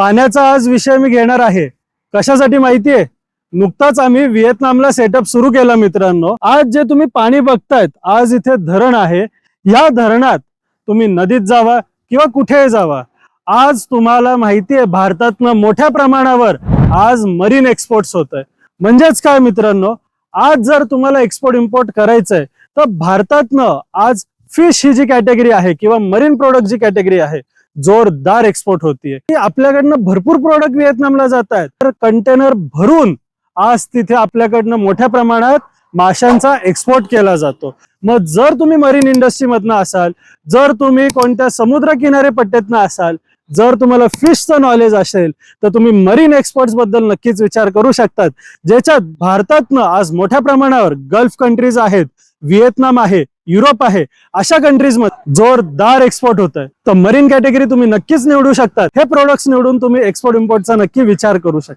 पाण्याचा आज विषय मी घेणार आहे. कशासाठी माहितीये? नुकताच आम्ही व्हिएतनामला सेटअप सुरू केला मित्रांनो. आज जे तुम्ही पाणी बघतायत आज इथे धरण आहे. या धरणात तुम्ही नदीत जावा किंवा कुठेही जावा. आज तुम्हाला माहिती आहे भारतातनं मोठ्या प्रमाणावर आज मरीन एक्सपोर्ट्स होत आहे म्हणजेच काय मित्रांनो? आज जर तुम्हाला एक्सपोर्ट इम्पोर्ट करायचंय तर भारतातनं आज फिश ही जी कॅटेगरी आहे किंवा मरीन प्रोडक्ट जी कॅटेगरी आहे जोरदार एक्सपोर्ट होतीये. आपल्याकडनं भरपूर प्रोडक्ट व्हिएतनामला जात आहेत तर कंटेनर भरून आज तिथे आपल्याकडनं मोठ्या प्रमाणात माशांचा एक्सपोर्ट केला जातो. मग जर तुम्ही मरीन इंडस्ट्रीमधनं असाल जर तुम्ही कोणत्या समुद्र किनारे पट्ट्यातनं असाल जर तुम्हाला फिशचं नॉलेज असेल तर तुम्ही मरीन एक्सपर्ट्सबद्दल नक्कीच विचार करू शकतात. ज्याच्यात भारतातनं आज मोठ्या प्रमाणावर गल्फ कंट्रीज आहेत व्हिएतनाम आहे युरोप आहे अशा कंट्रीजमध्ये जोरदार एक्सपोर्ट होत आहे तर मरीन कॅटेगरी तुम्ही नक्कीच निवडू शकता हे प्रोडक्ट्स निवडून तुम्ही एक्सपोर्ट इम्पोर्टचा नक्की विचार करू शकता.